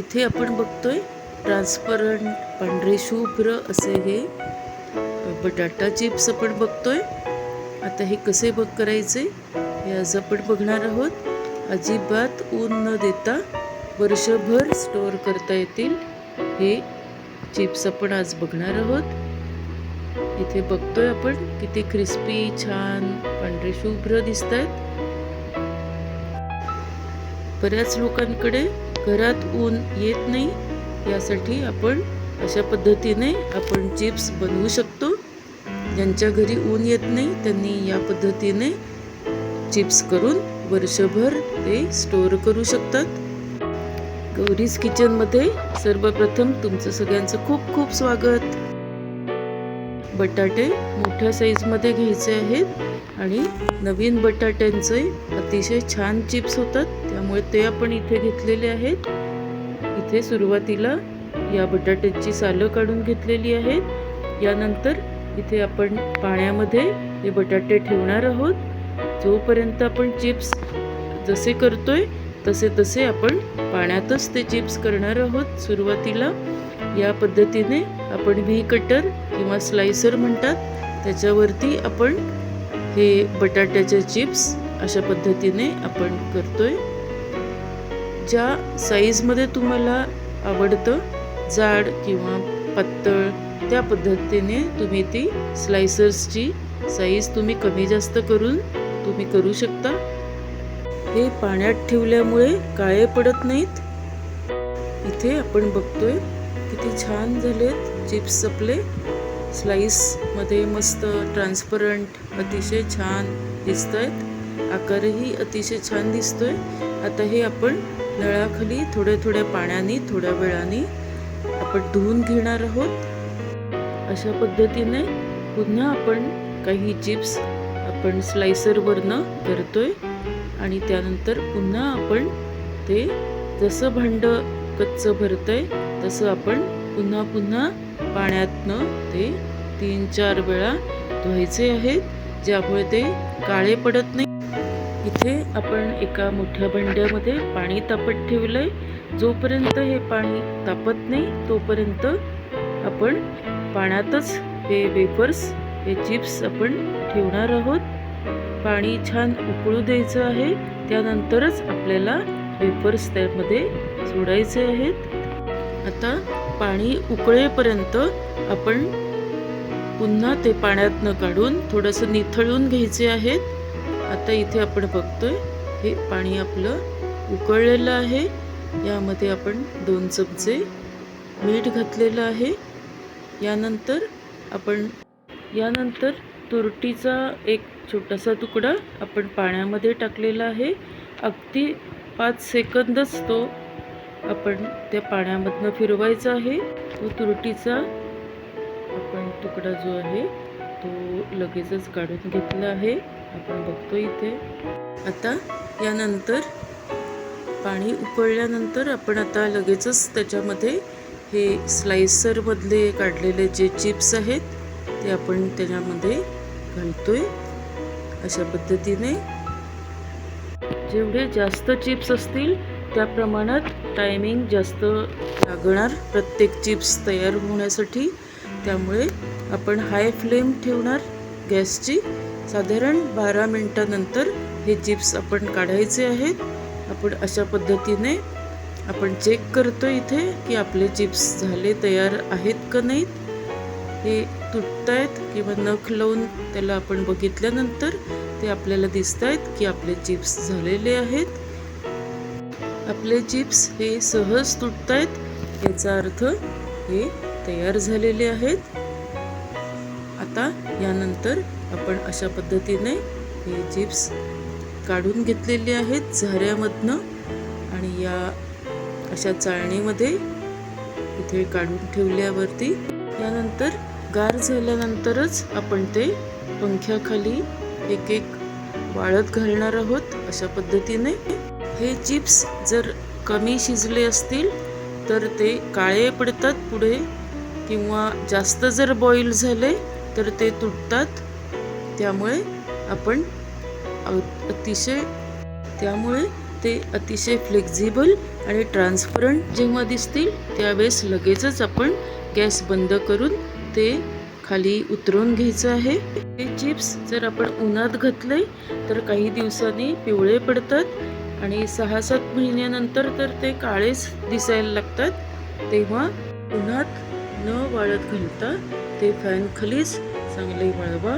इथे आपण बघतोय ट्रान्सपरंट पांढरे शुभ्र असे हे बटाटा चिप्स आपण बघतोय. आता हे कसे बघ करायचे हे आज आपण बघणार आहोत. अजिबात ऊन न देता वर्षभर स्टोअर करता येतील हे चिप्स आपण आज बघणार आहोत. इथे बघतोय आपण किती क्रिस्पी छान पांढरे शुभ्र दिसत आहेत बऱ्याच लोकांकडे घरात ऊन येत नाही यासाठी आपण अशा पद्धतीने आपण चिप्स बनवू शकतो. ज्यांच्या घरी ऊन येत नाही त्यांनी या पद्धतीने चिप्स करून वर्षभर ते स्टोअर करू शकतात. गौरीज किचनमध्ये सर्वप्रथम तुमचं सगळ्यांचं खूप खूप स्वागत. बटाटे मोठ्या साईजमध्ये घ्यायचे आहेत आणि नवीन बटाट्यांचे अतिशय छान चिप्स होतात त्यामुळे ते आपण इथे घेतलेले आहेत. इथे सुरुवातीला या बटाट्याची सालं काढून घेतलेली आहेत. यानंतर इथे आपण पाण्यामध्ये हे बटाटे ठेवणार आहोत. जोपर्यंत आपण चिप्स जसे करतोय तसे तसे आपण पाण्यातच ते चिप्स करणार आहोत. सुरुवातीला या पद्धतीने आपण व्ही कटर किंवा स्लायसर म्हणतात त्याच्यावरती आपण हे बटाट्याचे चिप्स अशा पद्धतीने आपण करतोय. ज्या साईजमध्ये तुम्हाला आवडतं जाड किंवा पातळ त्या पद्धतीने तुम्ही ती स्लायसर्सची साईज तुम्ही कमी जास्त करून तुम्ही करू शकता. हे पाण्यात ठेवल्यामुळे काळे पडत नाहीत. इथे आपण बघतोय किती छान झालेत चिप्स आपले स्लाईसमध्ये मस्त ट्रान्सपरंट अतिशय छान दिसत आहेत आकारही अतिशय छान दिसतोय. आता हे आपण नळाखाली थोड्या थोड्या पाण्याने थोड्या वेळाने आपण धुवून घेणार आहोत. अशा पद्धतीने पुन्हा आपण काही चिप्स आपण स्लायसरवरनं करतोय आणि त्यानंतर पुन्हा आपण ते जसं भांडं कच्चं भरतंय तसं आपण पुन्हा पुन्हा पाण्यातनं ते तीन चार वेळा धुवायचे आहेत ज्यामुळे ते काळे पडत नाही. इथे आपण एका मोठ्या भांड्यामध्ये पाणी तापत ठेवलं आहे जोपर्यंत हे पाणी तापत नाही तोपर्यंत आपण पाण्यातच हे वेफर्स हे चिप्स आपण ठेवणार आहोत. पाणी छान उकळू द्यायचं आहे त्यानंतरच आपल्याला वेफर्स त्यामध्ये सोडायचे आहेत. आता पाणी उकळेपर्यंत आपण पुन्हा ते पाण्यातनं काढून थोडंसं निथळून घ्यायचे आहेत. आता इथे आपण बघतोय हे पाणी आपलं उकळलेलं आहे. यामध्ये आपण दोन चमचे मीठ घातलेलं आहे. यानंतर आपण यानंतर तुरटीचा एक छोटासा तुकडा आपण पाण्यामध्ये टाकलेला आहे. अगदी पाच सेकंदच तो आपण त्या पाण्यामधनं फिरवायचा आहे. तो तुरटीचा आपण तुकडा जो आहे तो लगेचच काढून घेतला आहे. आपण बघतो इथे. आता यानंतर पाणी उकळल्यानंतर आपण आता लगेचच त्याच्यामध्ये हे स्लायसरमधले काढलेले जे चिप्स आहेत ते आपण त्याच्यामध्ये घालतोय अशा पद्धतीने. जेवढे जास्त चिप्स असतील त्या प्रमाणात टायमिंग जास्त लागणार प्रत्येक चिप्स तयार होण्यासाठी. त्यामुळे आपण हाय फ्लेम ठेवणार गॅसची. साधारण बारा मिनटानंतर हे चिप्स आपण काढायचे आहेत. आपण अशा पद्धतीने आपण चेक करतो इथे की आपले चिप्स झाले तयार आहेत का नाहीत. हे तुटत आहेत किंवा नख लावून त्याला आपण बघितल्यानंतर ते आपल्याला दिसत आहेत की आपले चिप्स झालेले आहेत. आपले चिप्स हे सहज तुटत आहेत याचा अर्थ हे तयार झालेले आहेत. आता यानंतर आपण अशा पद्धतीने हे चिप्स काढून घेतलेले आहेत झाऱ्यामधनं आणि या अशा चाळणीमध्ये इथे काढून ठेवल्यावरती. यानंतर गार झाल्यानंतरच आपण ते पंख्याखाली एक एक वाळत घालणार आहोत अशा पद्धतीने. हे चिप्स जर कमी शिजले असतील तर ते काळे पडतात पुढे. किंवा जास्त जर बॉईल झाले तर ते तुटतात. त्यामुळे आपण अतिशय त्यामुळे ते अतिशय फ्लेक्झिबल आणि ट्रान्सपरंट जेव्हा दिसतील त्यावेळेस लगेचच आपण गॅस बंद करून ते खाली उतरवून घ्यायचं आहे. हे चिप्स जर आपण उन्हात घातले तर काही दिवसांनी पिवळे पडतात. आणि सहा सात महिन्यानंतर तर ते काळेच दिसायला लागतात. तेव्हा उन्हात न वाळत घालता ते फॅन खालीच चांगले वळवा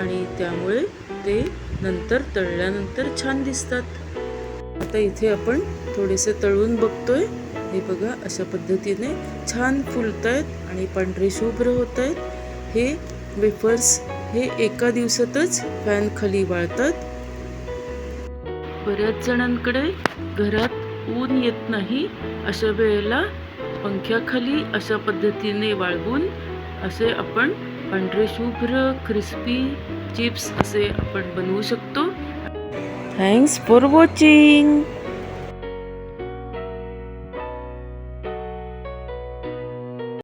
आणि त्यामुळे ते नंतर तळल्यानंतर छान दिसतात. आता इथे आपण थोडेसे तळून बघतोय. हे बघा अशा पद्धतीने छान फुलत आहेत आणि पांढरे शुभ्र होत आहेत हे वेफर्स हे एका दिवसातच फॅन खाली वाळतात. बऱ्याच जणांकडे घरात ऊन येत नाही अशा वेळेला पंख्याखाली अशा पद्धतीने वाळवून असे आपण पांढरे शुभ्र क्रिस्पी चिप्स असे आपण बनवू शकतो. Thanks for watching